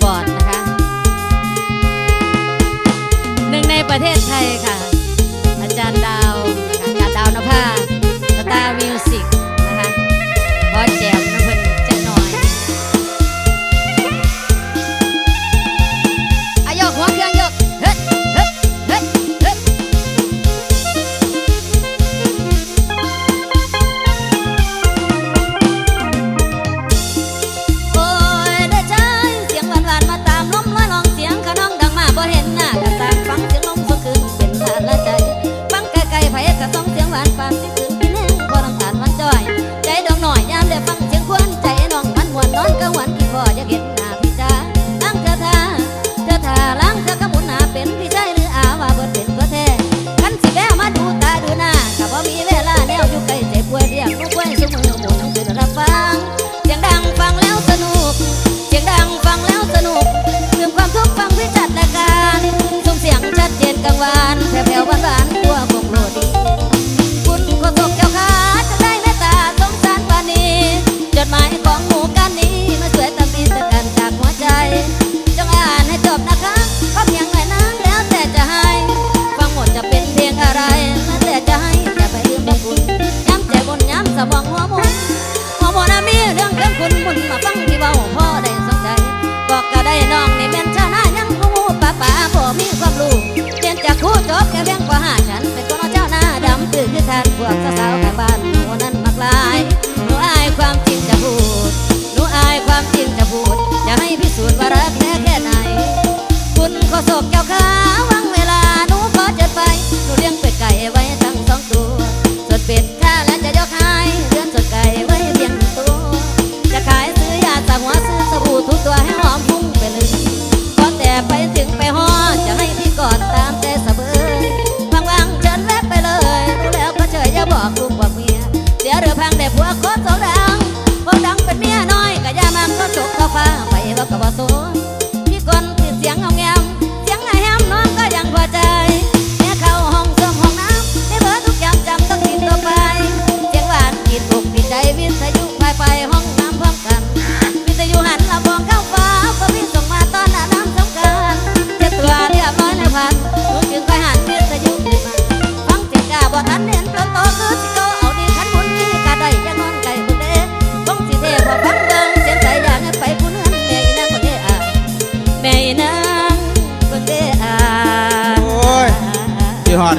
Bora. บ่สกเจ้าขาว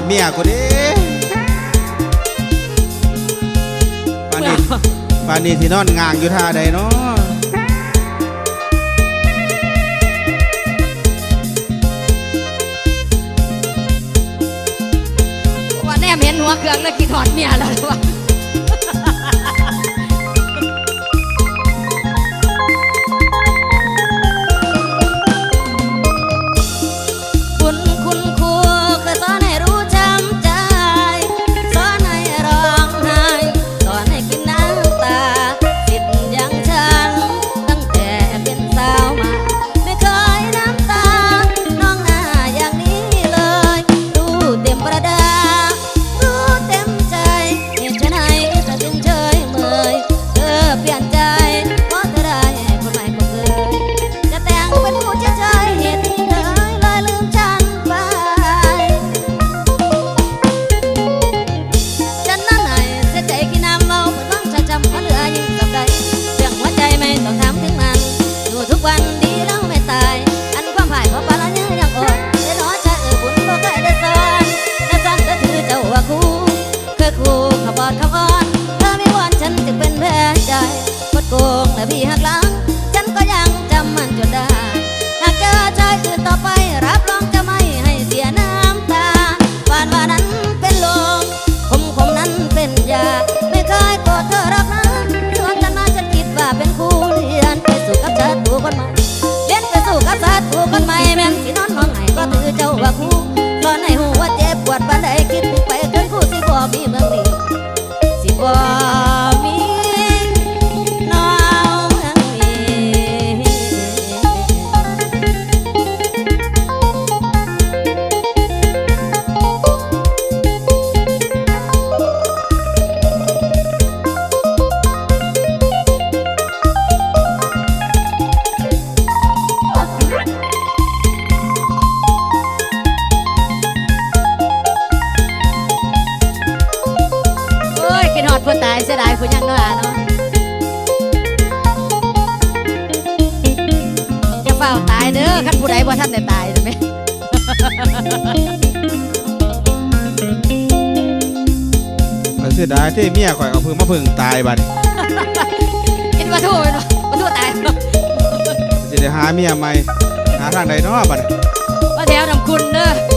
เมียกูดิปานีปานีที่นอนงางอยู่ท่าใดเนาะว่าแนมเห็นหัวเครื่องแล้วกี่ถอดเมียแล้ววะ ดายผู้ยังเนาะเนาะจะเฝ้าตายเด้อขั้นผู้ใดบ่ท่านได้ตายใช่ไหมมันเสียดายที่เมียคอยเอาพึ่งมาพึ่งตายบัดกินปลาทูเป็นปลาทูตายสิได้หาเมียใหม่หาทางใดเนาะบัดว่าแถวน้ำคุณเด้ะ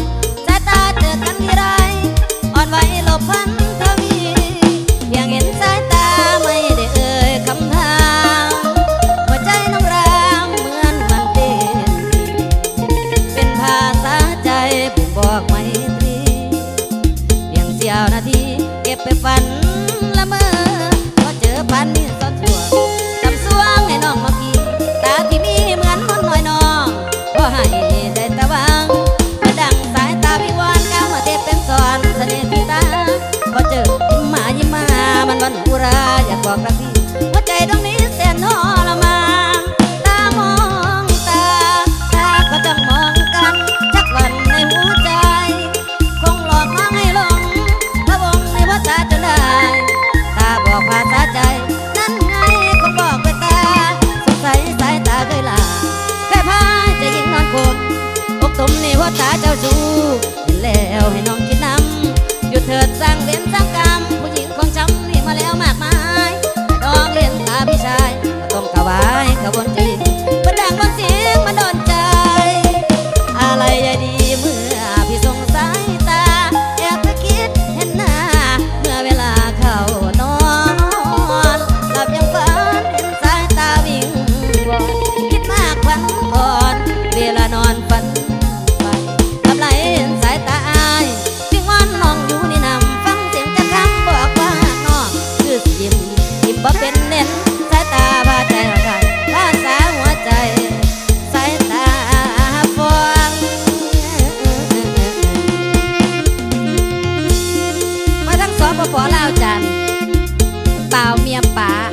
ปะ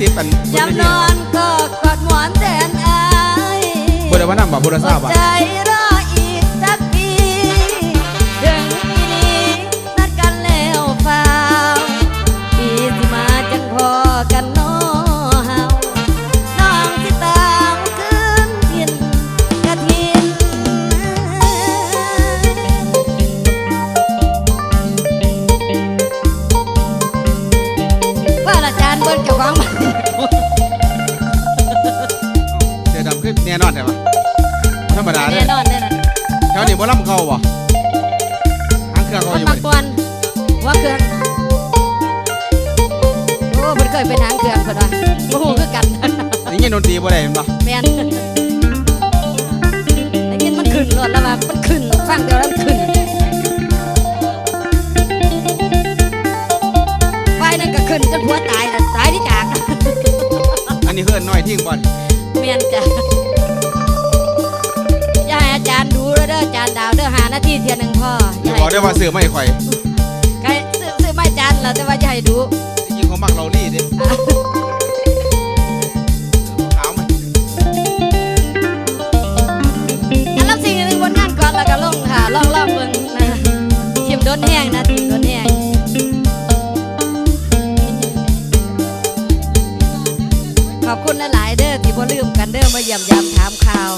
มอไม่นอยากตีปันบนยามเวนทีอนก็กอดหมอนแทนอายบ่ได้ว่านั่งบ่บ่ได้เศร้าอบ่ดใจรอ บ่ลำเก่าบ่หางเครื่องเขามันอยู่มับ่กกวนว่าเครื่องโอ้เพิ่นเคยไปหางเครื่องเพิ่นว่าบ่ฮู้คือกัน นี่ยินดนตรีบ่ได้เห็นบ่แม่นได้ยินมันขึ้นรถแล้วว่ามันขึ้นฟังเดียวแล้วมันขึ้นไฟนั่นก็ขึ้นจนผัวตายน่ะตายที่จากอันนี้คืออนน้อยทิ้งบ่เมียนจ้ะ อย่าให้อาจารย์ดูแล้วเด้ออาจารย์ดาวเด้อหาหน้าที่เทียนหนึ่งพ่อออย่าย่าบอกให้ได้ว่าซื้อไม่ข่อยใครซื้อซื้อไม่อาจารย์แล้วแต่ว่าอย่าให้ดู จริงๆเขามักเราลี่เด้อะขาวมันอันรับสิ่งหนึ่งบนงานก่อนแล้วก็ลงค่ะลองลองเบิ่งนะทีมโดนแห้งนะทีมโดนแห้งขอบคุณหลายๆเด้อที่บ่ลืมกันเด้อมาเยี่ยมยามถามข่าว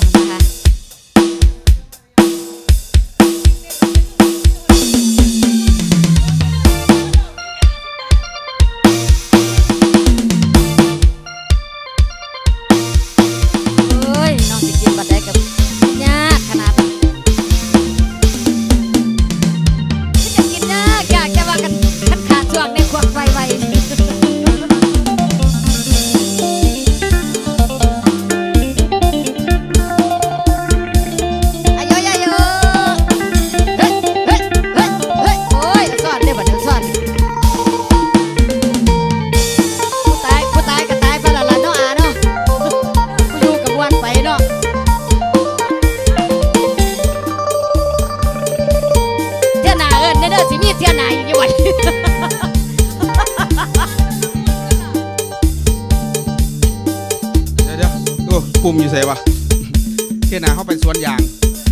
สวนยาง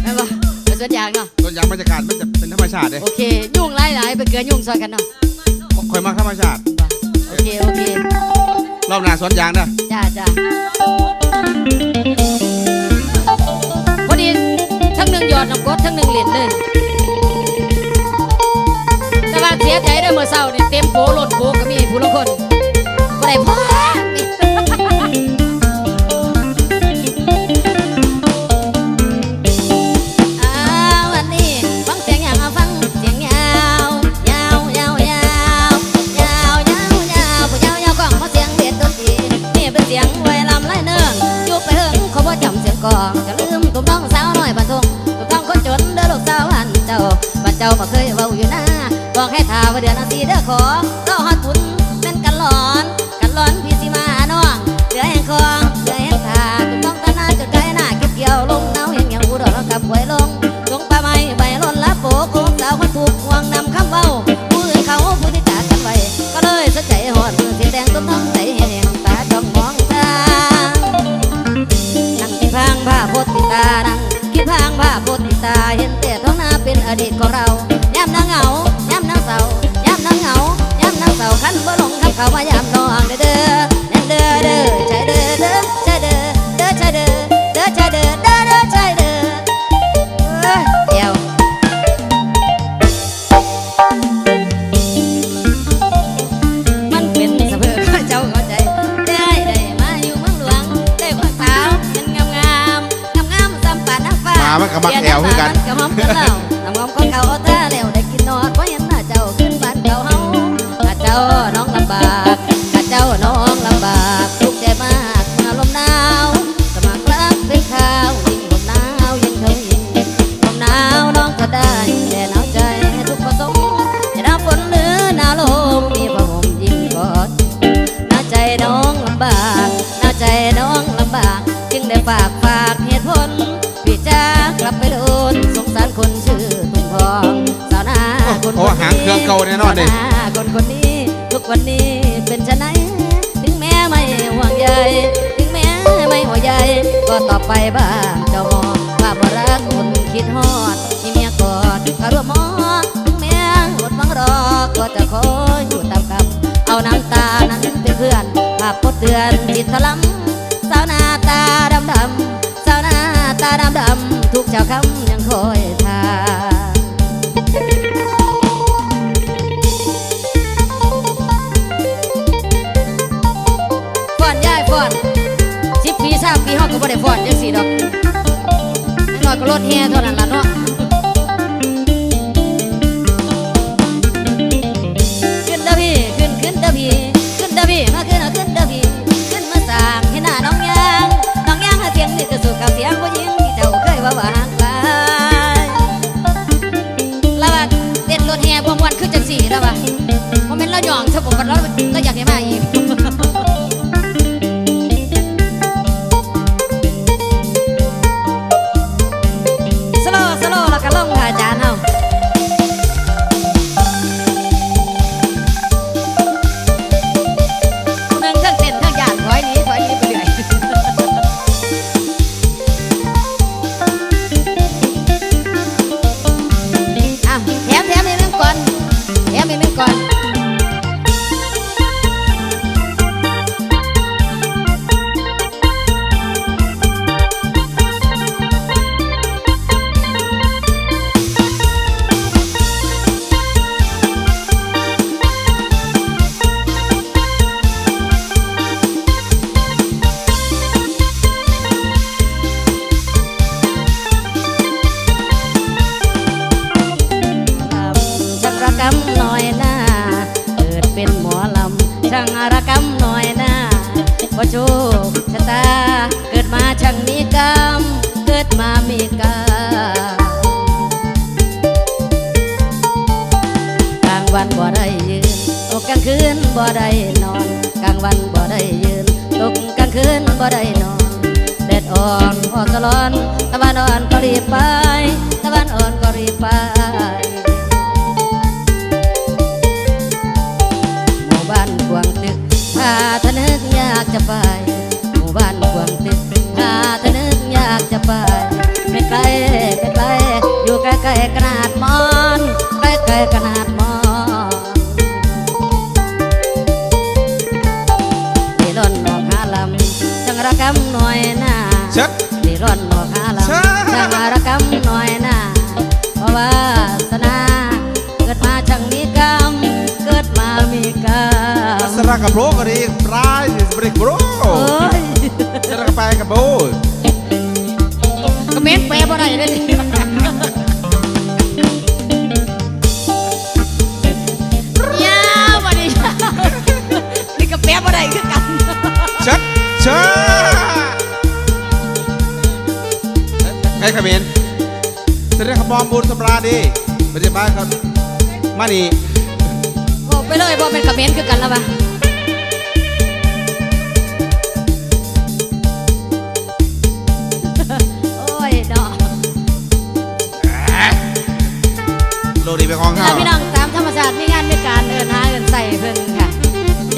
แม่นบ่เป็นสวนยางเนาะสวนยางบรรยากาศมันจะเป็นธรรมชาติเลยโอเคยุ่งหลายๆไปเกลือยุ่งซอยกันเนาะคอยมากธรรมชาติบ่โอเคโอเครอบหน้าสวนยางนะจ้าจ้าพอดีทั้งหนึ่งหยอดน้ำกรดทั้งหนึ่งเหรียญเลยแต่ว่าเสียใจเด้อเมื่อเช้านี่เต็มโปหล่นโปก็มีผู้ละคนบ่ได้พ่อ เจ้าบ่เคยเว้าอยู่นะบอกให้ท่าว่าเดือนสีเด้อของามามันก็มักแอวคือกันกระหม่อมกันเล่าน้ำหอมก็เก่าเอาแล้วได้กินนอนเพราะเห็นหน้าเจ้าขึ้นบ้านเก่าเฮาหน้าเจ้า เครื่องเก่าแน่นอนดิสาวนาคนคนนี้ทุกวันนี้เป็นชะไหนถึงแม้ไม่ห่วงใยถึงแม้ไม่ห่วงใยก็ต่อไปบ้างเจ้ามองว่าบ่รักคนคิดฮอดมีเมียกอดก็ร่วมมองถึงแม้หมดหวังรอก็จะคอยอยู่ตามคำเอาน้ำตานั้นเป็นเพื่อนภาพพดเตือนจิตถลำสาวหน้าตาดำดำสาวหน้าตาดำดำทุกเจ้าคำยังคอย รถแห่เท่านั้นำช่างระกำหน่อยน้าบ่โชคชะตา เกิดมาช่างมีกรรม เกิดมามีกรรมกลางวันบ่ได้ยืนตกกลางคืนบ่ได้นอน กลางวันบ่ได้ยืนตกกลางคืนบ่ได้นอนแดดอ่อนออกตลอน ตะวันอ่อนก็รีบไป ตะวันอ่อนก็รีบไป จะไปหมู่บ้านกวางติดถ้าเธอนึกอยากจะไปไม่ไกลไม่ไกลอยู่ใกล้ๆขนาดมอนใกล้ๆขนาดมอนนี่ร่อนนอกหาลำจังระกำหน่อยหน้าเช็ดนี่ร่อนนอกหาลำใช่จังระกำหน่อยหน้าเพราะว่าสนา ระกับโบรก็ดีปลายบริกโบรโอ้ยสระกับไปกับโบก็เม้นแปลบ่ได้เลยนี่ยาวบ่ดินี่ก็แปลบ่ได้คือกันเช็ดเช็ดไอ้ขมิ้นแสดงขบอมบุญสำราญดีปฏิบัติครับมานี่บอกไปเลยบ่เป็นคอมเมนต์คือกันแล้วปะ โลดีไปคล้องนี่ข้าล่ะพี่น้องตามธรรมชาติมีงานมีการเดินหาเงินใส่เพิ่นค่ะ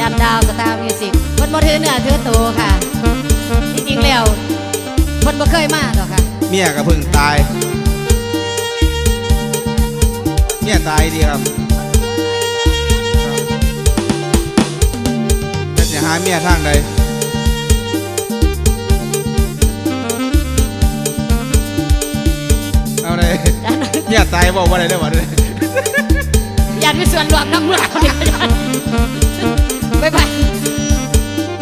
ยันดาวสตาร์มิวสิกเพิ่นบ่ถือเนื้อถือตัวค่ะจริงๆแล้วเพิ่นบ่เคยมาดอกค่ะ เมียก็เพิ่งตาย เมียตายดีครับจะเสียหาเมียทางใดเอาเลยเมียตายบอกว่าอะไรได้บ่เลย ยันมีส่วนรวมน้ำเมือกเดียวยันไปบ้าน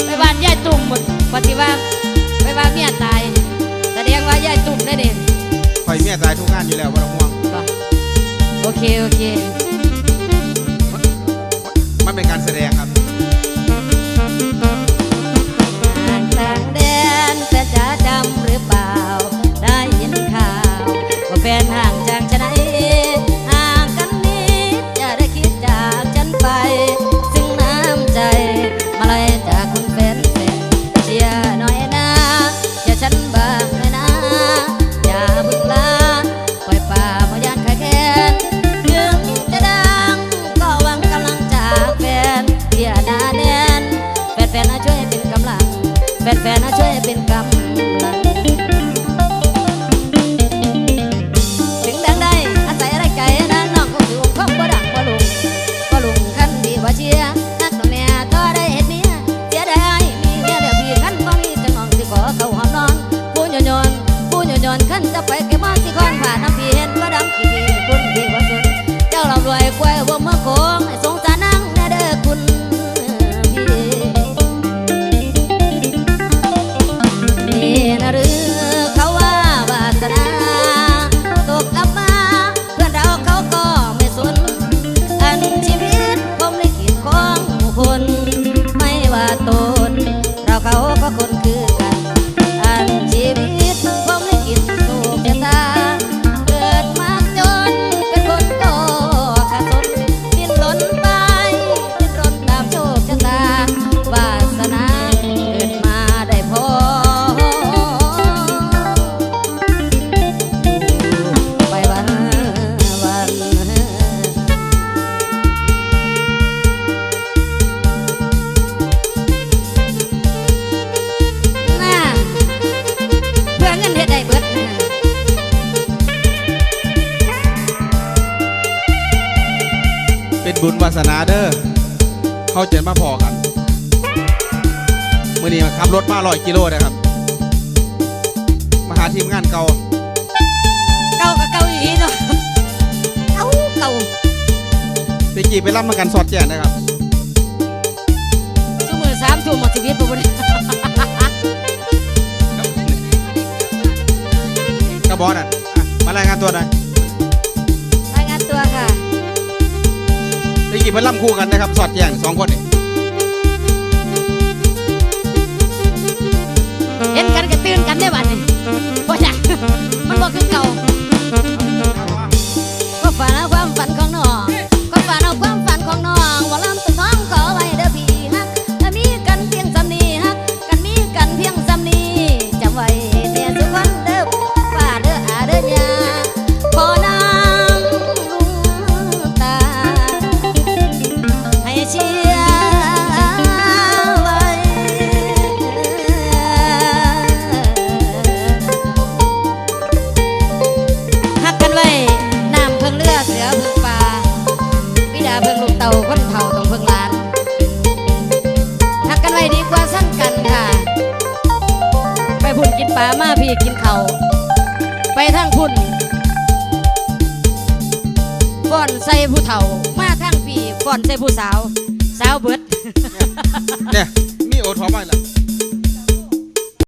ไปบ้านยายตุ่มหมดปฏิว่าไปว่านเมียตาย แสดงว่ายายตุ่มได้เด่นคอยเมียตายทุกงานอยู่แล้วว่าต้องห่วงโอเค โอเค มันเป็นการแสดงครับห่างต่างแดนแฟนจะจำหรือเปล่า บุญวาสนาเด้อเข้าเจนมาพอกันมื่อนี้มาขับรถมาร้อยกิโลนะครับ มาหาทีมงานเก่า เก่ากับเก่าอีหลีเนาะเก่าเก่าตะกี้ไปรับมากันสอดแจ้งนะครับชั่วมือสามทุ่มหมดชีวิตบ่บ่ได้กระบอกนั่นอะมารายงานตัวหน่อย กี้เพิ่นล่ำคู่กันนะครับสอดแจ้งสองคนนี่เห็นกันก็ตื่นกันได้บัดนี่บ่อยามันบ่คือเก่า